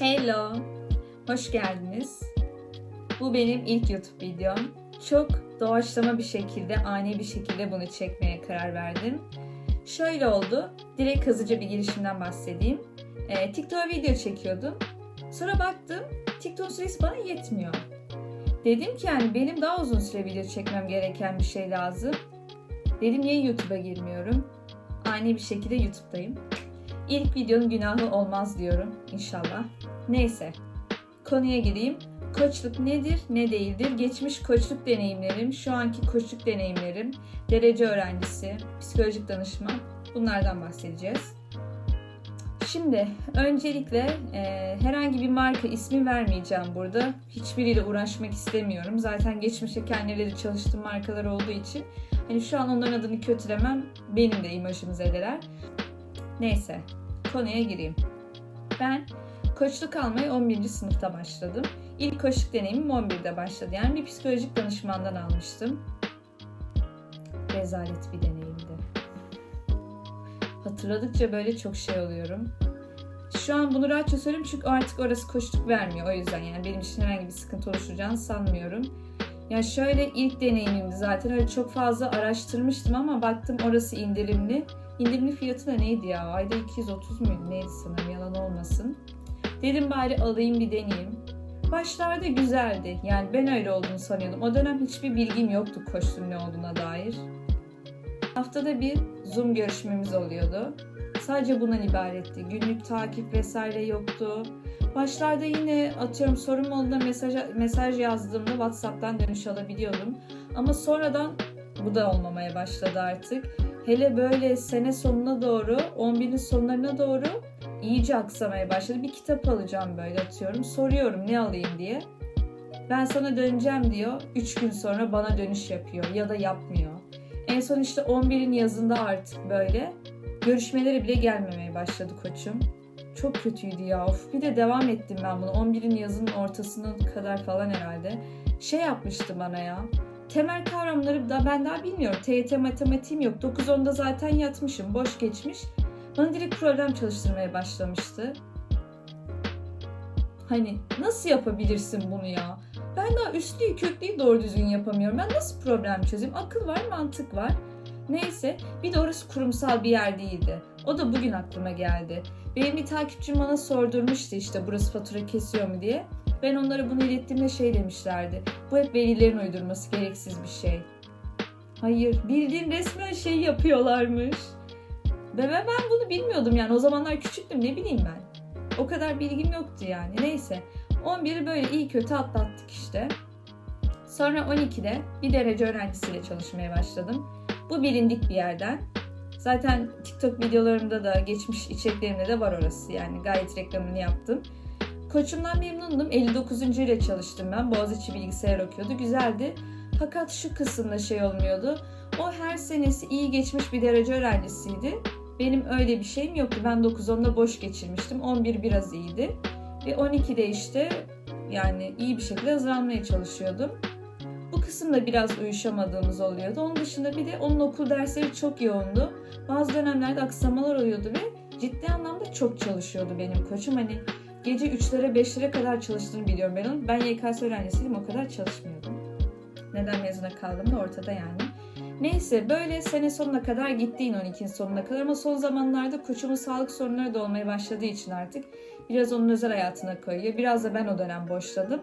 Hello, hoş geldiniz. Bu benim ilk YouTube videom. Çok doğaçlama bir şekilde, ani bir şekilde bunu çekmeye karar verdim. Şöyle oldu, direkt hızlıca bir girişimden bahsedeyim. Ee, TikTok'a video çekiyordum. Sonra baktım, TikTok süresi bana yetmiyor. Dedim ki yani benim daha uzun süre video çekmem gereken bir şey lazım. Dedim niye YouTube'a girmiyorum? Ani bir şekilde YouTube'dayım. İlk videonun günahı olmaz diyorum inşallah. Neyse. Konuya gireyim. Koçluk nedir, ne değildir? Geçmiş koçluk deneyimlerim, şu anki koçluk deneyimlerim, derece öğrencisi, psikolojik danışman bunlardan bahsedeceğiz. Şimdi öncelikle e, herhangi bir marka ismi vermeyeceğim burada. Hiçbiriyle uğraşmak istemiyorum. Zaten geçmişte kendileri çalıştığım markalar olduğu için hani şu an onların adını kötülemem benim de imajımı zedeler. Neyse konuya gireyim. Ben koçluk almaya 11. sınıfta başladım. İlk koçluk deneyimim 11'de başladı. Yani bir psikolojik danışmandan almıştım. Rezalet bir deneyimdi. Hatırladıkça böyle çok şey oluyorum. Şu an bunu rahatça söylüyorum çünkü artık orası koçluk vermiyor. O yüzden yani benim için herhangi bir sıkıntı oluşacağını sanmıyorum. Ya şöyle ilk deneyimimdi zaten öyle çok fazla araştırmıştım ama baktım orası indirimli. İndirimli fiyatı da neydi ya? Ayda 230 muydu? Neydi sanırım yalan olmasın. Dedim bari alayım bir deneyeyim. Başlarda güzeldi. Yani ben öyle olduğunu sanıyordum. O dönem hiçbir bilgim yoktu koştum ne olduğuna dair. Haftada bir Zoom görüşmemiz oluyordu. Sadece bundan ibaretti. Günlük takip vesaire yoktu. Başlarda yine atıyorum sorum olduğunda mesaj, mesaj yazdığımda WhatsApp'tan dönüş alabiliyordum. Ama sonradan bu da olmamaya başladı artık. Hele böyle sene sonuna doğru, 11'in sonlarına doğru iyice aksamaya başladı. Bir kitap alacağım böyle atıyorum. Soruyorum ne alayım diye. Ben sana döneceğim diyor. 3 gün sonra bana dönüş yapıyor ya da yapmıyor. En son işte 11'in yazında artık böyle görüşmeleri bile gelmemeye başladı koçum. Çok kötüydü ya. Of bir de devam ettim ben bunu. 11'in yazının ortasına kadar falan herhalde. Şey yapmıştı bana ya. Temel kavramları da ben daha bilmiyorum. TYT matematiğim yok. 9-10'da zaten yatmışım. Boş geçmiş. Bana direkt problem çalıştırmaya başlamıştı. Hani nasıl yapabilirsin bunu ya? Ben daha üstlüyü köklüyü doğru düzgün yapamıyorum. Ben nasıl problem çözeyim? Akıl var, mantık var. Neyse bir de orası kurumsal bir yer değildi. O da bugün aklıma geldi. Benim bir takipçim bana sordurmuştu işte burası fatura kesiyor mu diye. Ben onlara bunu ilettiğimde şey demişlerdi. Bu hep velilerin uydurması gereksiz bir şey. Hayır bildiğin resmen şey yapıyorlarmış. Ve ben, ben bunu bilmiyordum yani o zamanlar küçüktüm ne bileyim ben. O kadar bilgim yoktu yani neyse. 11'i böyle iyi kötü atlattık işte. Sonra 12'de bir derece öğrencisiyle çalışmaya başladım. Bu bilindik bir yerden. Zaten TikTok videolarımda da geçmiş içeriklerimde de var orası yani gayet reklamını yaptım. Koçumdan memnundum. 59. ile çalıştım ben. Boğaziçi bilgisayar okuyordu. Güzeldi. Fakat şu kısımda şey olmuyordu. O her senesi iyi geçmiş bir derece öğrencisiydi. Benim öyle bir şeyim yoktu. Ben 9-10'da boş geçirmiştim. 11 biraz iyiydi. Ve 12'de işte yani iyi bir şekilde hazırlanmaya çalışıyordum. Bu kısımda biraz uyuşamadığımız oluyordu. Onun dışında bir de onun okul dersleri çok yoğundu. Bazı dönemlerde aksamalar oluyordu ve ciddi anlamda çok çalışıyordu benim koçum. Hani gece 3'lere 5'lere kadar çalıştığını biliyorum ben onun. Ben YKS öğrencisiydim o kadar çalışmıyordum. Neden mezuna kaldım da ortada yani. Neyse böyle sene sonuna kadar gitti yine 12'nin sonuna kadar ama son zamanlarda koçumun sağlık sorunları da olmaya başladığı için artık biraz onun özel hayatına koyuyor. Biraz da ben o dönem boşladım.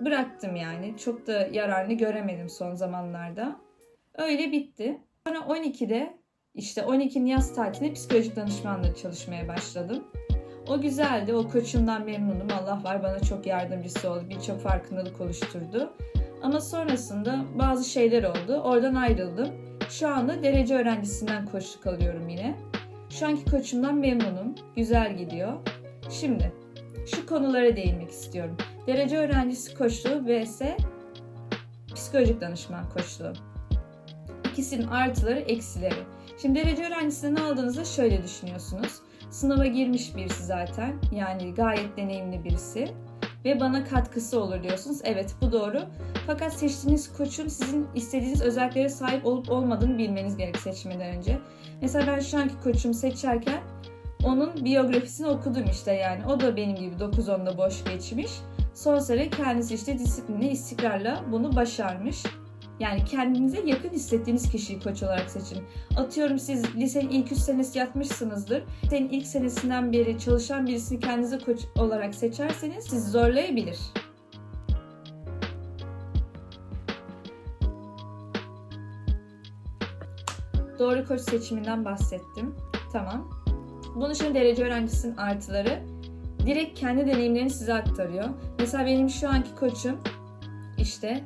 Bıraktım yani. Çok da yararını göremedim son zamanlarda. Öyle bitti. Sonra 12'de işte 12'nin yaz tatilinde psikolojik danışmanla çalışmaya başladım. O güzeldi. O koçumdan memnunum. Allah var bana çok yardımcısı oldu. Birçok farkındalık oluşturdu. Ama sonrasında bazı şeyler oldu. Oradan ayrıldım. Şu anda derece öğrencisinden koçluk alıyorum yine. Şu anki koçumdan memnunum. Güzel gidiyor. Şimdi şu konulara değinmek istiyorum. Derece öğrencisi koçluğu vs psikolojik danışman koçluğu. İkisinin artıları, eksileri. Şimdi derece öğrencisini aldığınızda şöyle düşünüyorsunuz. Sınava girmiş birisi zaten. Yani gayet deneyimli birisi ve bana katkısı olur diyorsunuz. Evet bu doğru. Fakat seçtiğiniz koçun sizin istediğiniz özelliklere sahip olup olmadığını bilmeniz gerek seçmeden önce. Mesela ben şu anki koçumu seçerken Onun biyografisini okudum işte yani. O da benim gibi 9-10'da boş geçmiş. Son sene kendisi işte disiplinle, istikrarla bunu başarmış. Yani kendinize yakın hissettiğiniz kişiyi koç olarak seçin. Atıyorum siz lisenin ilk 3 senesi yatmışsınızdır. Lisenin ilk senesinden beri çalışan birisini kendinize koç olarak seçerseniz sizi zorlayabilir. Doğru koç seçiminden bahsettim. Tamam. Bunun için derece öğrencisinin artıları direkt kendi deneyimlerini size aktarıyor. Mesela benim şu anki koçum işte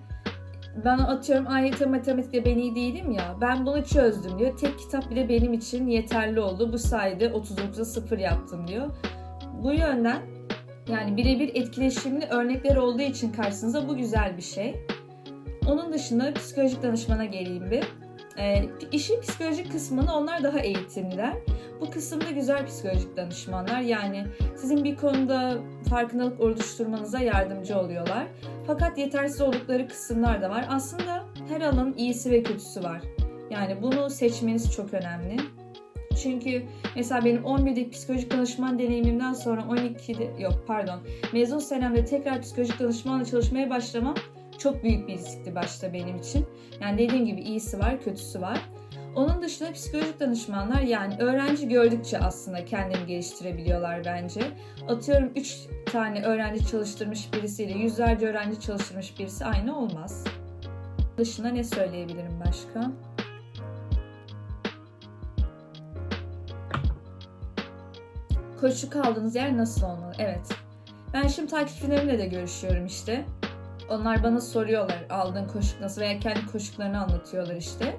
bana atıyorum AYT matematikte ben iyi değilim ya ben bunu çözdüm diyor. Tek kitap bile benim için yeterli oldu. Bu sayede 39'a 0 yaptım diyor. Bu yönden yani birebir etkileşimli örnekler olduğu için karşınıza bu güzel bir şey. Onun dışında psikolojik danışmana geleyim bir. E, işin psikolojik kısmını onlar daha eğitimliler. Bu kısımda güzel psikolojik danışmanlar yani sizin bir konuda farkındalık oluşturmanıza yardımcı oluyorlar. Fakat yetersiz oldukları kısımlar da var. Aslında her alanın iyisi ve kötüsü var. Yani bunu seçmeniz çok önemli. Çünkü mesela benim 11'deki psikolojik danışman deneyimimden sonra 12'de yok pardon mezun senemde tekrar psikolojik danışmanla çalışmaya başlamam çok büyük bir riskti başta benim için. Yani dediğim gibi iyisi var, kötüsü var. Onun dışında psikolojik danışmanlar yani öğrenci gördükçe aslında kendini geliştirebiliyorlar bence. Atıyorum 3 tane öğrenci çalıştırmış birisiyle yüzlerce öğrenci çalıştırmış birisi aynı olmaz. Dışında ne söyleyebilirim başka? Koçluk aldığınız yer nasıl olmalı? Evet. Ben şimdi takipçilerimle de görüşüyorum işte. Onlar bana soruyorlar aldığın koşuk nasıl veya kendi koşuklarını anlatıyorlar işte.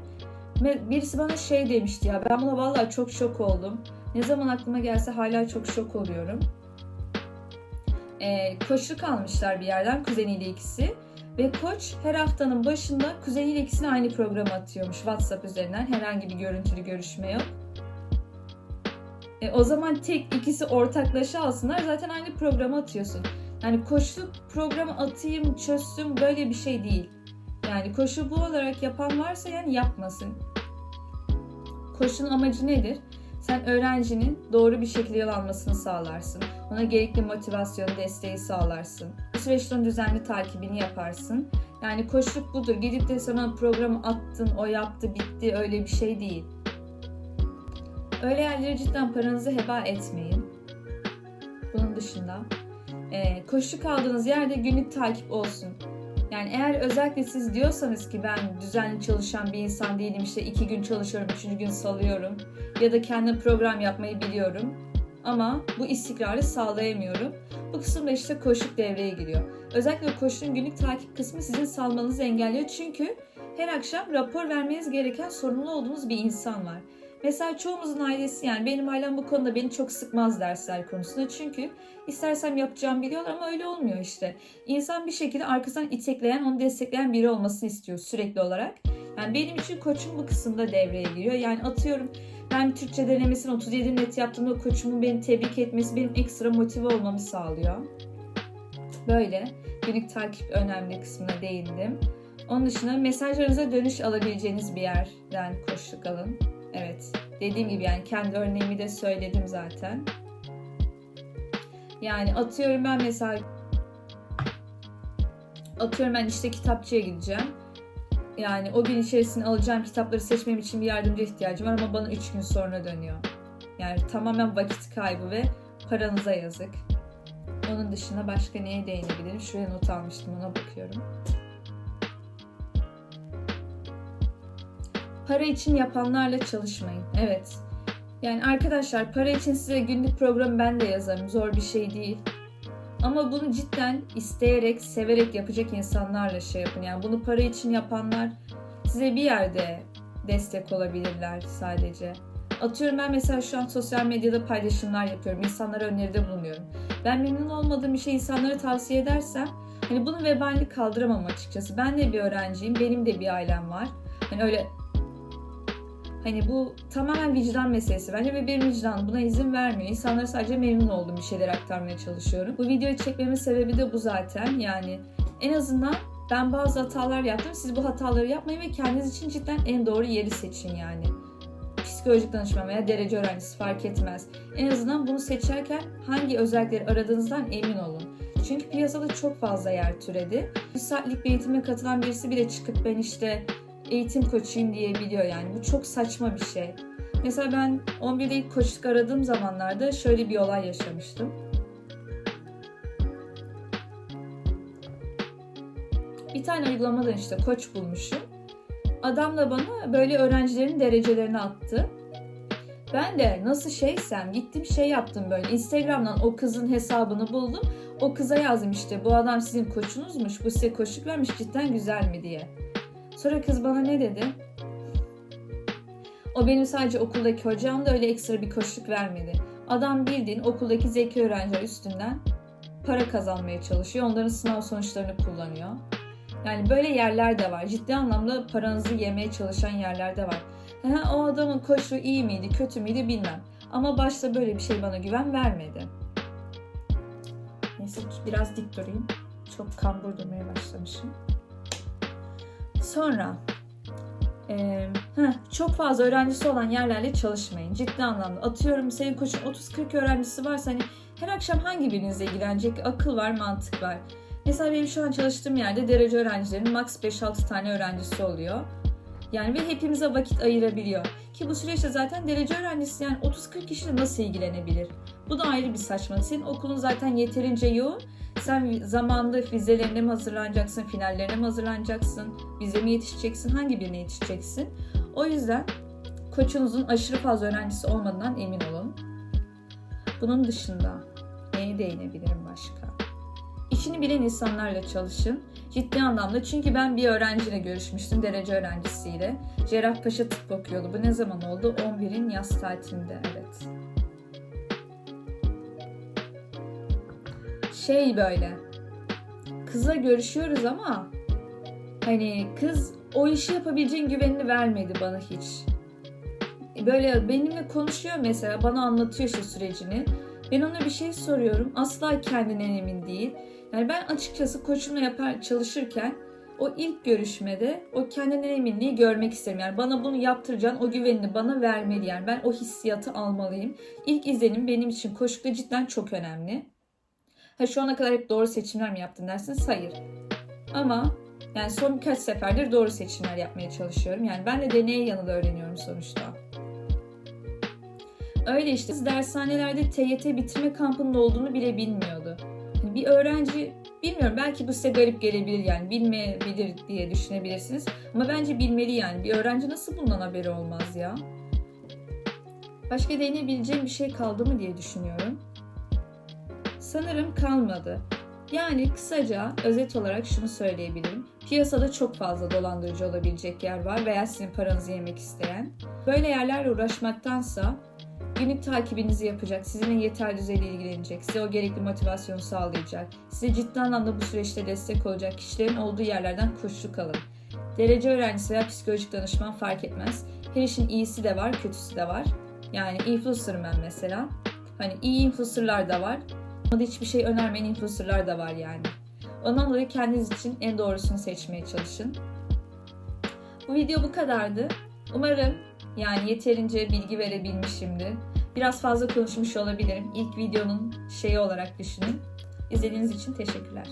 Ve birisi bana şey demişti ya ben buna vallahi çok şok oldum. Ne zaman aklıma gelse hala çok şok oluyorum. Ee, koçluk almışlar bir yerden kuzeniyle ikisi. Ve koç her haftanın başında kuzeniyle ikisini aynı programa atıyormuş WhatsApp üzerinden. Herhangi bir görüntülü görüşme yok. E, o zaman tek ikisi ortaklaşa alsınlar zaten aynı programa atıyorsun. Yani koşu programı atayım, çözsün böyle bir şey değil. Yani koşu bu olarak yapan varsa yani yapmasın. Koşunun amacı nedir? Sen öğrencinin doğru bir şekilde yol almasını sağlarsın. Ona gerekli motivasyon, desteği sağlarsın. Bu süreçte onun düzenli takibini yaparsın. Yani koşuluk budur. Gidip de sana programı attın, o yaptı, bitti öyle bir şey değil. Öyle yerlere cidden paranızı heba etmeyin. Bunun dışında e, koşu kaldığınız yerde günlük takip olsun. Yani eğer özellikle siz diyorsanız ki ben düzenli çalışan bir insan değilim işte iki gün çalışıyorum, üçüncü gün salıyorum ya da kendi program yapmayı biliyorum ama bu istikrarı sağlayamıyorum. Bu kısımda işte koşuk devreye giriyor. Özellikle koşunun günlük takip kısmı sizin salmanızı engelliyor çünkü her akşam rapor vermeniz gereken sorumlu olduğunuz bir insan var. Mesela çoğumuzun ailesi yani benim ailem bu konuda beni çok sıkmaz dersler konusunda. Çünkü istersem yapacağım biliyorlar ama öyle olmuyor işte. İnsan bir şekilde arkasından itekleyen, onu destekleyen biri olmasını istiyor sürekli olarak. Yani benim için koçum bu kısımda devreye giriyor. Yani atıyorum ben Türkçe denemesini 37 net yaptığımda koçumun beni tebrik etmesi benim ekstra motive olmamı sağlıyor. Böyle günlük takip önemli kısmına değindim. Onun dışında mesajlarınıza dönüş alabileceğiniz bir yerden koşluk alın. Evet. Dediğim gibi yani kendi örneğimi de söyledim zaten. Yani atıyorum ben mesela atıyorum ben işte kitapçıya gideceğim. Yani o gün içerisinde alacağım kitapları seçmem için bir yardımcı ihtiyacım var ama bana 3 gün sonra dönüyor. Yani tamamen vakit kaybı ve paranıza yazık. Onun dışında başka neye değinebilirim? Şuraya not almıştım ona bakıyorum. Para için yapanlarla çalışmayın. Evet. Yani arkadaşlar para için size günlük programı ben de yazarım. Zor bir şey değil. Ama bunu cidden isteyerek, severek yapacak insanlarla şey yapın. Yani bunu para için yapanlar size bir yerde destek olabilirler sadece. Atıyorum ben mesela şu an sosyal medyada paylaşımlar yapıyorum. İnsanlara öneride bulunuyorum. Ben memnun olmadığım bir şey insanlara tavsiye edersem hani bunun vebalini kaldıramam açıkçası. Ben de bir öğrenciyim. Benim de bir ailem var. Hani öyle Hani bu tamamen vicdan meselesi bence ve benim vicdanım buna izin vermiyor. İnsanlara sadece memnun olduğum bir şeyler aktarmaya çalışıyorum. Bu videoyu çekmemin sebebi de bu zaten. Yani en azından ben bazı hatalar yaptım. Siz bu hataları yapmayın ve kendiniz için cidden en doğru yeri seçin yani. psikolojik danışman veya derece öğrencisi fark etmez. En azından bunu seçerken hangi özellikleri aradığınızdan emin olun. Çünkü piyasada çok fazla yer türedi. Bir saatlik bir eğitime katılan birisi bile çıkıp ben işte eğitim koçuyum diyebiliyor yani. Bu çok saçma bir şey. Mesela ben 11'de ilk koçluk aradığım zamanlarda şöyle bir olay yaşamıştım. Bir tane uygulamadan işte koç bulmuşum. Adam da bana böyle öğrencilerin derecelerini attı. Ben de nasıl şeysem gittim şey yaptım böyle Instagram'dan o kızın hesabını buldum. O kıza yazdım işte bu adam sizin koçunuzmuş bu size koçluk vermiş cidden güzel mi diye. Sonra kız bana ne dedi? O benim sadece okuldaki hocam da öyle ekstra bir koçluk vermedi. Adam bildiğin okuldaki zeki öğrenciler üstünden para kazanmaya çalışıyor. Onların sınav sonuçlarını kullanıyor. Yani böyle yerler de var. Ciddi anlamda paranızı yemeye çalışan yerler de var. O adamın koçluğu iyi miydi, kötü müydü bilmem. Ama başta böyle bir şey bana güven vermedi. Neyse biraz dik durayım. Çok kambur durmaya başlamışım. Sonra ee, heh, çok fazla öğrencisi olan yerlerle çalışmayın. Ciddi anlamda. Atıyorum senin koçun 30-40 öğrencisi varsa hani her akşam hangi birinizle ilgilenecek? Akıl var, mantık var. Mesela benim şu an çalıştığım yerde derece öğrencilerinin max 5-6 tane öğrencisi oluyor. Yani ve hepimize vakit ayırabiliyor. Ki bu süreçte zaten derece öğrencisi yani 30-40 kişiyle nasıl ilgilenebilir? Bu da ayrı bir saçmalık. Senin okulun zaten yeterince yoğun. Sen zamanında vizelerine mi hazırlanacaksın, finallerine mi hazırlanacaksın, vize mi yetişeceksin, hangi birine yetişeceksin? O yüzden koçunuzun aşırı fazla öğrencisi olmadığından emin olun. Bunun dışında neye değinebilirim başka? İşini bilen insanlarla çalışın. Ciddi anlamda çünkü ben bir öğrenciyle görüşmüştüm, derece öğrencisiyle. Cerrahpaşa tıp okuyordu. Bu ne zaman oldu? 11'in yaz tatilinde, evet. Şey böyle, kızla görüşüyoruz ama hani kız o işi yapabileceğin güvenini vermedi bana hiç. Böyle benimle konuşuyor mesela, bana anlatıyor şu sürecini. Ben ona bir şey soruyorum. Asla kendinden emin değil. Yani ben açıkçası koçumla yapar çalışırken o ilk görüşmede o kendinden eminliği görmek isterim. Yani bana bunu yaptıracaksın, o güvenini bana vermeli. Yani ben o hissiyatı almalıyım. İlk izlenim benim için koşukta cidden çok önemli. Ha şu ana kadar hep doğru seçimler mi yaptın dersiniz? Hayır. Ama yani son birkaç seferdir doğru seçimler yapmaya çalışıyorum. Yani ben de deneye yanıla öğreniyorum sonuçta. Öyle işte dershanelerde TYT bitirme kampının olduğunu bile bilmiyordu. Bir öğrenci bilmiyorum belki bu size garip gelebilir yani bilmeyebilir diye düşünebilirsiniz. Ama bence bilmeli yani. Bir öğrenci nasıl bundan haberi olmaz ya? Başka deneyebileceğim bir şey kaldı mı diye düşünüyorum. Sanırım kalmadı. Yani kısaca özet olarak şunu söyleyebilirim. Piyasada çok fazla dolandırıcı olabilecek yer var veya sizin paranızı yemek isteyen. Böyle yerlerle uğraşmaktansa günlük takibinizi yapacak, sizinle yeter düzeyde ilgilenecek, size o gerekli motivasyonu sağlayacak, size ciddi anlamda bu süreçte destek olacak kişilerin olduğu yerlerden koşuluk alın. Derece öğrencisi veya psikolojik danışman fark etmez. Her işin iyisi de var, kötüsü de var. Yani influencer'ım ben mesela. Hani iyi influencer'lar da var. Ama hiçbir şey önermeyen influencer'lar da var yani. Ondan dolayı kendiniz için en doğrusunu seçmeye çalışın. Bu video bu kadardı. Umarım yani yeterince bilgi verebilmişimdir. Biraz fazla konuşmuş olabilirim. İlk videonun şeyi olarak düşünün. İzlediğiniz için teşekkürler.